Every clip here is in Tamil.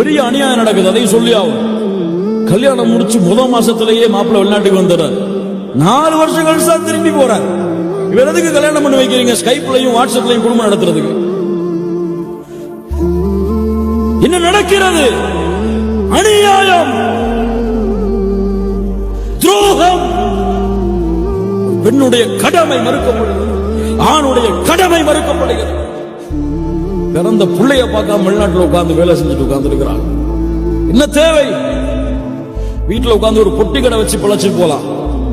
பெரிய அநியாயம் நடக்குது அதையும் சொல்லி ஆகும் கல்யாணம் முடிச்சு முதல் மாசத்திலேயே மாப்பிள்ள வெளிநாட்டுக்கு வந்துடுறாரு. நாலு வருஷம் கழிச்சு தான் திரும்பி போறாரு. இவர் எதுக்கு கல்யாணம் பண்ணி வைக்கிறீங்க? ஸ்கைப்லயும் வாட்ஸ்அப்லயும் குடும்பம் நடத்துறதுக்கு. என்ன நடக்கிறது? அநியாயம். துரோகம். பெண்ணுடைய கடமை மறுக்கப்படுகிறது. ஆணுடைய கடமை மறுக்கப்படுகிறது. பிறந்த பிள்ளைய பார்க்காம வெளிநாட்டுல உட்கார்ந்து வேலை செஞ்சுட்டு உட்கார்ந்து இருக்கிறாங்க என்ன தேவை? வீட்டுல உட்கார்ந்து ஒரு பொட்டி கடை வச்சு பிழைச்சிட்டு போலாம்.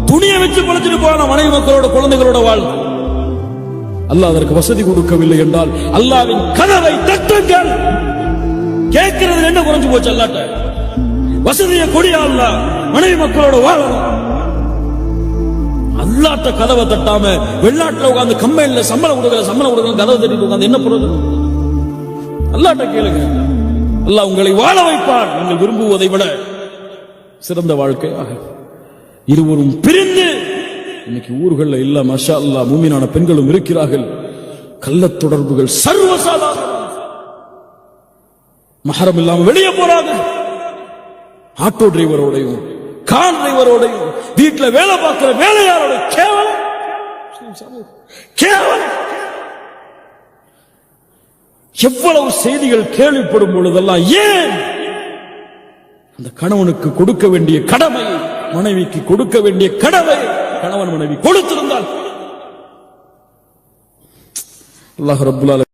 துணியை வச்சு பிழைச்சிட்டு போகலாம் மனைவி மக்களோட குழந்தைகளோட வாழ் அல்லாஹ் அதற்கு வசதி கொடுக்கவில்லை என்றால் அல்லாவின் கதவை தட்டுங்கள். கேட்கிறது என்ன குறைஞ்சு போச்சு அல்லாட்ட? வசதியை கொடியா அல்ல மனைவி மக்களோட வாழலாம் அல்லாட்ட கதவை தட்டாம வெளிநாட்டுல உட்கார்ந்து கம்பெனில சம்பளம் கொடுக்கல சம்பளம் கொடுக்கல கதவை தட்டிட்டு உட்காந்து என்ன பண்ணுறது அல்லாட்ட கேளுங்க. அல்லாஹ் உங்களை வாழ வைப்பார். நீங்கள் விரும்புவதை விட சிறந்த வாழ்க்கையாக இருவரும் பிரிந்து இன்னைக்கு ஊர்கள்ல இல்ல மஷா அல்லா மூமினான பெண்களும் இருக்கிறார்கள். கள்ளத் தொடர்புகள் சர்வசாதாரண மஹரம் இல்லாம வெளியே போறாங்க. ஆட்டோ டிரைவரோடையும் கார் டிரைவரோடையும் வீட்டுல வேலை பார்க்கிற வேலையாரோட கேவலம். கேவலம். எவ்வளவு செய்திகள் கேள்விப்படும் பொழுதெல்லாம் ஏன் அந்த கணவனுக்கு கொடுக்க வேண்டிய கடமை மனைவிக்கு கொடுக்க வேண்டிய கடமை கணவன் மனைவி கொடுத்திருந்தால் அல்லாஹ் ரபுல்லால